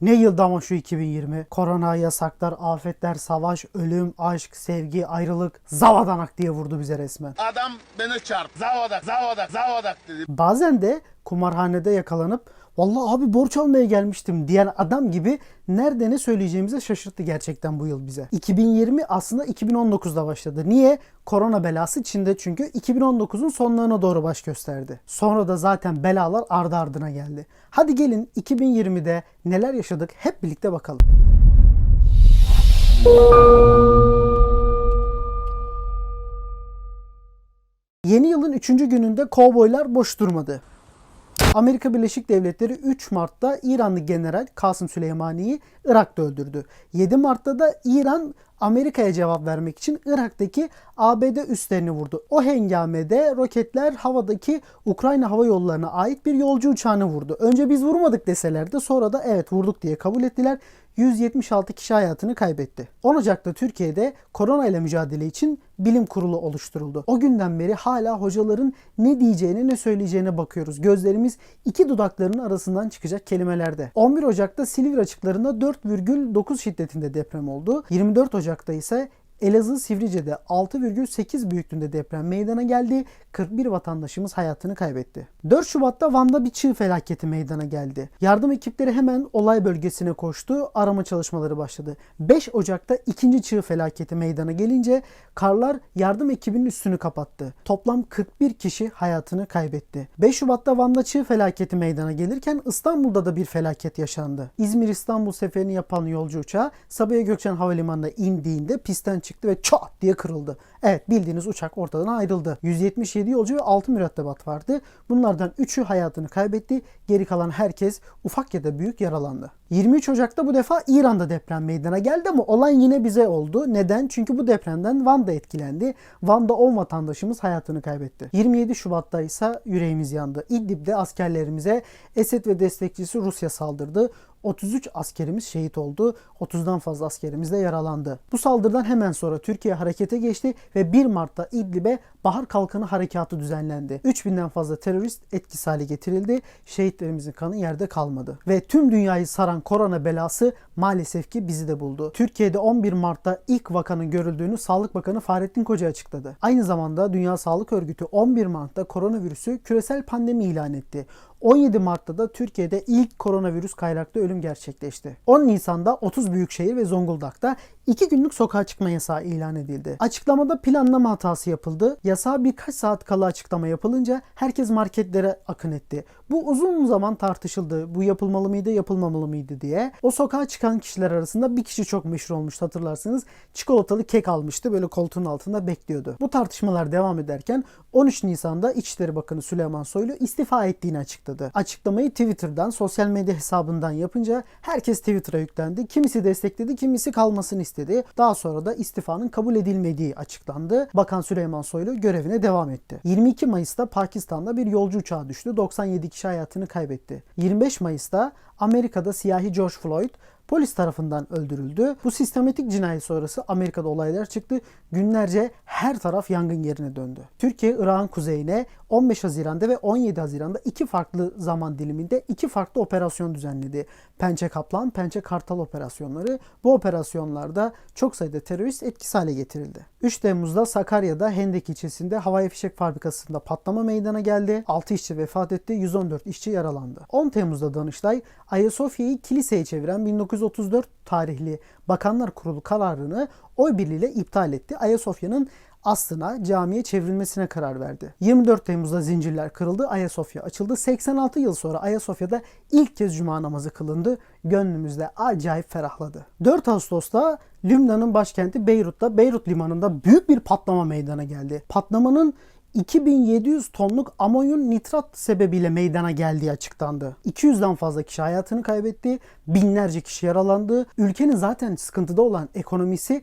Ne yıldı ama şu 2020? Korona, yasaklar, afetler, savaş, ölüm, aşk, sevgi, ayrılık, zavadanak diye vurdu bize resmen. Adam beni çarptı. Zavadak, zavadak, zavadak dedi. Bazen de kumarhanede yakalanıp vallahi abi borç almaya gelmiştim diyen adam gibi nerede ne söyleyeceğimizi şaşırttı gerçekten bu yıl bize. 2020 aslında 2019'da başladı. Niye? Korona belası Çin'de çünkü 2019'un sonlarına doğru baş gösterdi. Sonra da zaten belalar ardı ardına geldi. Hadi gelin 2020'de neler yaşadık hep birlikte bakalım. Yeni yılın 3. gününde kovboylar boş durmadı. Amerika Birleşik Devletleri 3 Mart'ta İranlı General Kasım Süleymani'yi Irak'ta öldürdü. 7 Mart'ta da İran Amerika'ya cevap vermek için Irak'taki ABD üslerini vurdu. O hengamede roketler havadaki Ukrayna hava yollarına ait bir yolcu uçağını vurdu. Önce biz vurmadık deseler de sonra da evet vurduk diye kabul ettiler. 176 kişi hayatını kaybetti. 10 Ocak'ta Türkiye'de korona ile mücadele için bilim kurulu oluşturuldu. O günden beri hala hocaların ne diyeceğine ne söyleyeceğine bakıyoruz. Gözlerimiz iki dudaklarının arasından çıkacak kelimelerde. 11 Ocak'ta Silivri açıklarında 4,9 şiddetinde deprem oldu. 24 Ocak'ta ise Elazığ Sivrice'de 6,8 büyüklüğünde deprem meydana geldi. 41 vatandaşımız hayatını kaybetti. 4 Şubat'ta Van'da bir çığ felaketi meydana geldi. Yardım ekipleri hemen olay bölgesine koştu. Arama çalışmaları başladı. 5 Ocak'ta ikinci çığ felaketi meydana gelince karlar yardım ekibinin üstünü kapattı. Toplam 41 kişi hayatını kaybetti. 5 Şubat'ta Van'da çığ felaketi meydana gelirken İstanbul'da da bir felaket yaşandı. İzmir-İstanbul seferini yapan yolcu uçağı Sabiha Gökçen Havalimanı'na indiğinde pistten çıktı ve çat diye kırıldı. Evet bildiğiniz uçak ortadan ayrıldı. 177 yolcu ve 6 mürettebat vardı. Bunlardan 3'ü hayatını kaybetti. Geri kalan herkes ufak ya da büyük yaralandı. 23 Ocak'ta bu defa İran'da deprem meydana geldi ama olay yine bize oldu. Neden? Çünkü bu depremden Van'da etkilendi. Van'da 10 vatandaşımız hayatını kaybetti. 27 Şubat'ta ise yüreğimiz yandı. İdlib'de askerlerimize Esed ve destekçisi Rusya saldırdı. 33 askerimiz şehit oldu. 30'dan fazla askerimiz de yaralandı. Bu saldırıdan hemen sonra Türkiye harekete geçti ve 1 Mart'ta İdlib'e Bahar Kalkanı Harekatı düzenlendi. 3000'den fazla terörist etkisiz hale getirildi. Şehitlerimizin kanı yerde kalmadı. Ve tüm dünyayı saran korona belası maalesef ki bizi de buldu. Türkiye'de 11 Mart'ta ilk vakanın görüldüğünü Sağlık Bakanı Fahrettin Koca açıkladı. Aynı zamanda Dünya Sağlık Örgütü 11 Mart'ta koronavirüsü küresel pandemi ilan etti. 17 Mart'ta da Türkiye'de ilk koronavirüs kaynaklı ölüm gerçekleşti. 10 Nisan'da 30 büyükşehir ve Zonguldak'ta 2 günlük sokağa çıkma yasağı ilan edildi. Açıklamada planlama hatası yapıldı. Yasağa birkaç saat kala açıklama yapılınca herkes marketlere akın etti. Bu uzun zaman tartışıldı. Bu yapılmalı mıydı, yapılmamalı mıydı diye. O sokağa çıkan kişiler arasında bir kişi çok meşhur olmuştu hatırlarsınız. Çikolatalı kek almıştı. Böyle koltuğun altında bekliyordu. Bu tartışmalar devam ederken 13 Nisan'da İçişleri Bakanı Süleyman Soylu istifa ettiğini açıkladı. Açıklamayı Twitter'dan, sosyal medya hesabından yapınca herkes Twitter'a yüklendi. Kimisi destekledi, kimisi kalmasını istedi. Daha sonra da istifanın kabul edilmediği açıklandı. Bakan Süleyman Soylu görevine devam etti. 22 Mayıs'ta Pakistan'da bir yolcu uçağı düştü. 97 kişi hayatını kaybetti. 25 Mayıs'ta Amerika'da siyahi George Floyd polis tarafından öldürüldü. Bu sistematik cinayet sonrası Amerika'da olaylar çıktı. Günlerce her taraf yangın yerine döndü. Türkiye Irak'ın kuzeyine 15 Haziran'da ve 17 Haziran'da iki farklı zaman diliminde iki farklı operasyon düzenledi. Pençe Kaplan, Pençe Kartal operasyonları. Bu operasyonlarda çok sayıda terörist etkisiz hale getirildi. 3 Temmuz'da Sakarya'da Hendek ilçesinde havai fişek fabrikasında patlama meydana geldi. 6 işçi vefat etti, 114 işçi yaralandı. 10 Temmuz'da Danıştay Ayasofya'yı kiliseye çeviren 1934 tarihli Bakanlar Kurulu kararını oy birliğiyle iptal etti. Ayasofya'nın aslına camiye çevrilmesine karar verdi. 24 Temmuz'da zincirler kırıldı, Ayasofya açıldı. 86 yıl sonra Ayasofya'da ilk kez cuma namazı kılındı. Gönlümüzde acayip ferahladı. 4 Ağustos'ta Lübnan'ın başkenti Beyrut'ta Beyrut limanında büyük bir patlama meydana geldi. Patlamanın 2700 tonluk amonyum nitrat sebebiyle meydana geldiği açıklandı. 200'den fazla kişi hayatını kaybetti, binlerce kişi yaralandı. Ülkenin zaten sıkıntıda olan ekonomisi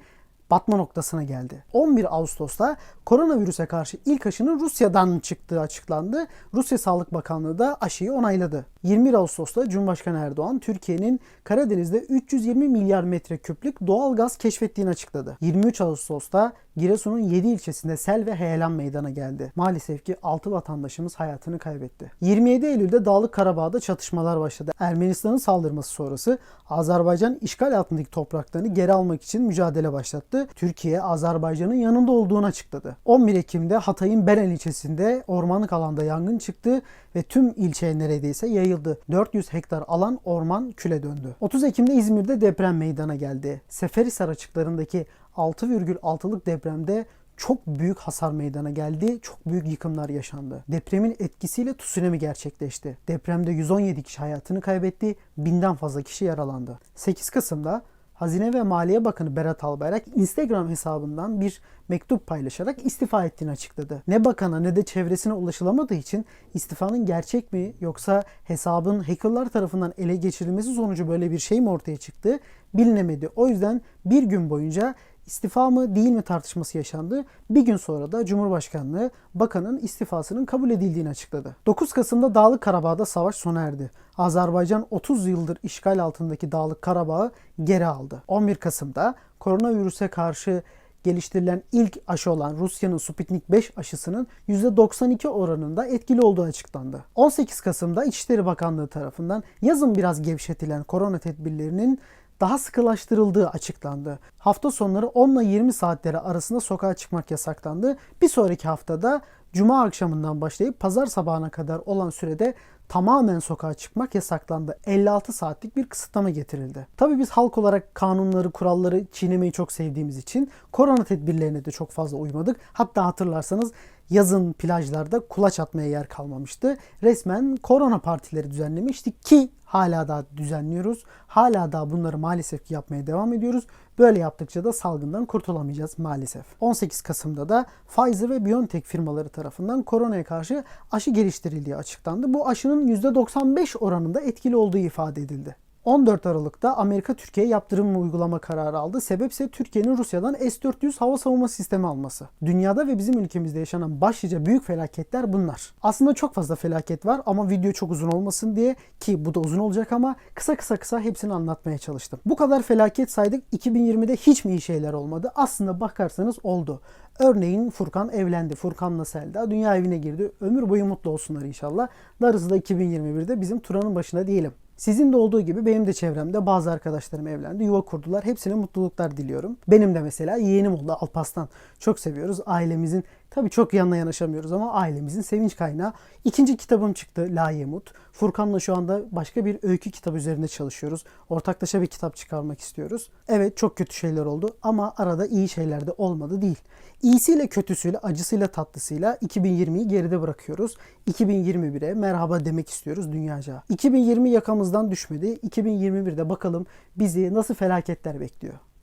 batma noktasına geldi. 11 Ağustos'ta koronavirüse karşı ilk aşının Rusya'dan çıktığı açıklandı. Rusya Sağlık Bakanlığı da aşıyı onayladı. 21 Ağustos'ta Cumhurbaşkanı Erdoğan Türkiye'nin Karadeniz'de 320 milyar metreküplük doğal gaz keşfettiğini açıkladı. 23 Ağustos'ta Giresun'un 7 ilçesinde sel ve heyelan meydana geldi. Maalesef ki 6 vatandaşımız hayatını kaybetti. 27 Eylül'de Dağlık Karabağ'da çatışmalar başladı. Ermenistan'ın saldırması sonrası Azerbaycan işgal altındaki topraklarını geri almak için mücadele başlattı. Türkiye Azerbaycan'ın yanında olduğunu açıkladı. 11 Ekim'de Hatay'ın Berel ilçesinde ormanlık alanda yangın çıktı ve tüm ilçeye neredeyse yayıldı. 400 hektar alan orman küle döndü. 30 Ekim'de İzmir'de deprem meydana geldi. Seferihisar açıklarındaki 6,6'lık depremde çok büyük hasar meydana geldi. Çok büyük yıkımlar yaşandı. Depremin etkisiyle tsunami gerçekleşti. Depremde 117 kişi hayatını kaybetti. Binden fazla kişi yaralandı. 8 Kasım'da Hazine ve Maliye Bakanı Berat Albayrak Instagram hesabından bir mektup paylaşarak istifa ettiğini açıkladı. Ne bakana ne de çevresine ulaşılamadığı için istifanın gerçek mi yoksa hesabın hackerlar tarafından ele geçirilmesi sonucu böyle bir şey mi ortaya çıktı bilinemedi. O yüzden bir gün boyunca istifa mı değil mi tartışması yaşandı. Bir gün sonra da Cumhurbaşkanlığı bakanın istifasının kabul edildiğini açıkladı. 9 Kasım'da Dağlık Karabağ'da savaş sona erdi. Azerbaycan 30 yıldır işgal altındaki Dağlık Karabağ'ı geri aldı. 11 Kasım'da koronavirüse karşı geliştirilen ilk aşı olan Rusya'nın Sputnik 5 aşısının %92 oranında etkili olduğu açıklandı. 18 Kasım'da İçişleri Bakanlığı tarafından yazın biraz gevşetilen korona tedbirlerinin daha sıkılaştırıldığı açıklandı. Hafta sonları 10 ile 20 saatleri arasında sokağa çıkmak yasaklandı. Bir sonraki haftada Cuma akşamından başlayıp pazar sabahına kadar olan sürede tamamen sokağa çıkmak yasaklandı. 56 saatlik bir kısıtlama getirildi. Tabii biz halk olarak kanunları, kuralları çiğnemeyi çok sevdiğimiz için korona tedbirlerine de çok fazla uymadık. Hatta hatırlarsanız yazın plajlarda kulaç atmaya yer kalmamıştı. Resmen korona partileri düzenlemiştik ki hala daha düzenliyoruz. Hala daha bunları maalesef ki yapmaya devam ediyoruz. Böyle yaptıkça da salgından kurtulamayacağız maalesef. 18 Kasım'da da Pfizer ve BioNTech firmaları tarafından koronaya karşı aşı geliştirildiği açıklandı. Bu aşının %95 oranında etkili olduğu ifade edildi. 14 Aralık'ta Amerika Türkiye'ye yaptırım uygulama kararı aldı. Sebep ise Türkiye'nin Rusya'dan S-400 hava savunma sistemi alması. Dünyada ve bizim ülkemizde yaşanan başlıca büyük felaketler bunlar. Aslında çok fazla felaket var ama video çok uzun olmasın diye ki bu da uzun olacak ama kısa kısa kısa hepsini anlatmaya çalıştım. Bu kadar felaket saydık 2020'de hiç mi iyi şeyler olmadı? Aslında bakarsanız oldu. Örneğin Furkan evlendi. Furkan'la Selda dünya evine girdi. Ömür boyu mutlu olsunlar inşallah. Darısı da 2021'de bizim Turan'ın başına diyelim. Sizin de olduğu gibi benim de çevremde bazı arkadaşlarım evlendi, yuva kurdular. Hepsine mutluluklar diliyorum. Benim de mesela yeğenim oldu Alpaslan. Çok seviyoruz. Ailemizin tabii çok yanına yanaşamıyoruz ama ailemizin sevinç kaynağı. İkinci kitabım çıktı La Yemut. Furkan'la şu anda başka bir öykü kitabı üzerinde çalışıyoruz. Ortaklaşa bir kitap çıkarmak istiyoruz. Evet çok kötü şeyler oldu ama arada iyi şeyler de olmadı değil. İyisiyle kötüsüyle, acısıyla tatlısıyla 2020'yi geride bırakıyoruz. 2021'e merhaba demek istiyoruz dünyaca. 2020 yakamızdan düşmedi. 2021'de bakalım bizi nasıl felaketler bekliyor.